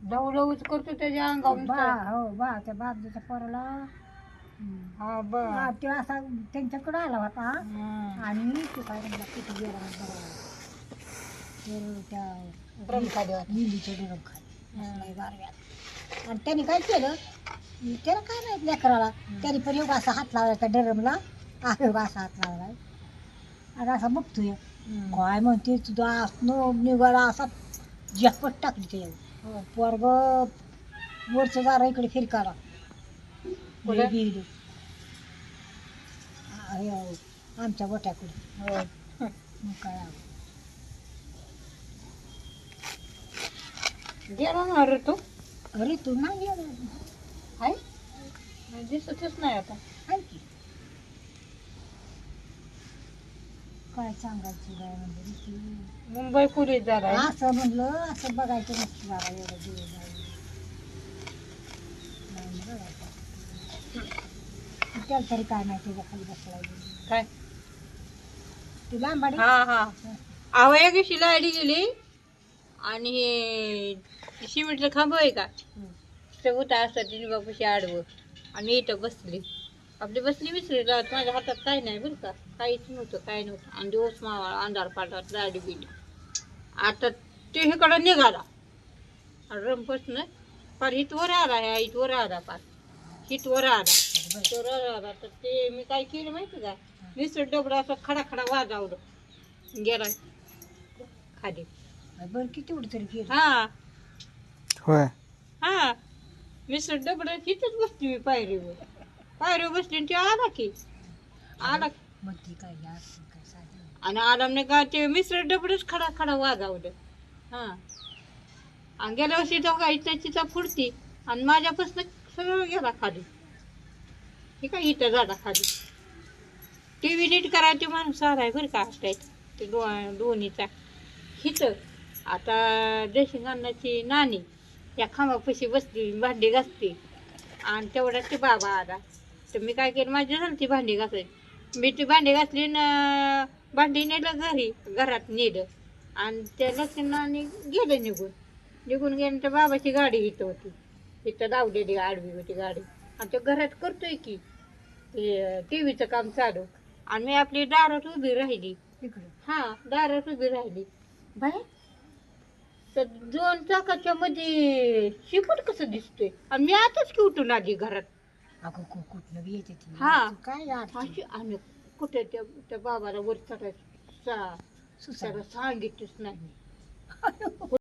लवलवच करतो त्याच्या अंगावर बा नुसतं. हो बा त्या बाजूच्या पोराला. हा हा, ते असा त्यांच्याकडे आला होता. हम्म. आणि ते काय म्हणला किती गेला बघा तर त्या होता. लिलीच्या डरम खाली असलाय गारव्यात आणि त्याने काय केलं? त्याला काय नाही लेकराला? त्याने पण योग असा हात लावला त्या डरमला. योग असा हात लावलाय आणि असा बघतोय. हम्म. काय म्हणते तुझा नो निघाला असा जपट टाकली त्याच्यावर हो. पोरग वरचं जारा इकडे फिरकाला कुठे? बिरडी. आमच्या गोट्याकडे हो. मग काय आलं. गेला ना रे तू अरे तू नाही गेला आहे दिसतच नाही आता की काय सांगायचं काय म्हणजे. मुंबई जरा. आहे. असं म्हणलं असं बघायचं नसतं एवढं दिवस जाऊन. नाही बघायचं. त्याला तरी काय त्याच्याखाली बसलाय काय? ती लांबाडी हा हा. अहो या दिवशी लाइट गेली. आणि हे सिमेंटचं खांब आहे का? ते होता असं तिने बापूशी आडवं. आणि इथं बसली. आपली बसली विसरली राहत माझ्या हातात काही नाही बरं का. काहीच नव्हतं काय नव्हतं. आणि दिवस मावा अंधार पाठात लाइट गेली आता ते इकडं निघाला. रमपासून पार इथवर आला ह्या इथवर आला पार इथवर आला. तर आला तर ते मी काय केलं माहिती का? विसर डबडा असं खडा खडा वाजावलं. गेला खाली. बरं किती एवढं तरी केलं. हा. होय. हा. मिस्टर डबडा तिथंच बसली मी पायरीवर. पायरीवर बसली आणि ते आला. की आला मग ती काय या साधं आणि आरामने का ते मिस्टर डबडच खडा खडा वाजावलं हा. आणि गेल्या वर्षी तो काय त्याचीचा फुडती. आणि माझ्यापासून सगळं गेला खाली. हे काय इथं झाला खाली. टी व्ही नीट करायची माणूस आलाय बरं का त्यात ते दो दोन्हीचा. हिथं आता देशिंग अन्नाची नानी या खांबापाशी बसली भांडी घासते आणि तेवढ्यात ते बाबा आला. तर मी काय केलं माझी झाली ती भांडी घासायची मी ती भांडी घासली ना भांडी नेलं घरी घरात नेलं. आणि त्या लक्ष्मणाने गेलं निघून. निघून गेल्यानंतर बाबाची गाडी इथं होती. इथं लावलेली आडवी होती गाडी. आणि तो घरात करतोय की टी व्हीचं काम चालू. आणि मी आपली दारात उभी राहिली. हा दारात उभी राहिली. बाय तर दोन चाकाच्या मध्ये शिपट कसं दिसतोय? आणि मी आताच की उठून आली घरात. अगं कु- कुठलं बी येते ती हा. काय अडचण? अशी आणि कुठे त्या त्या बाबाला वर चढायचं सा-. त्याला सांगितलंच नाही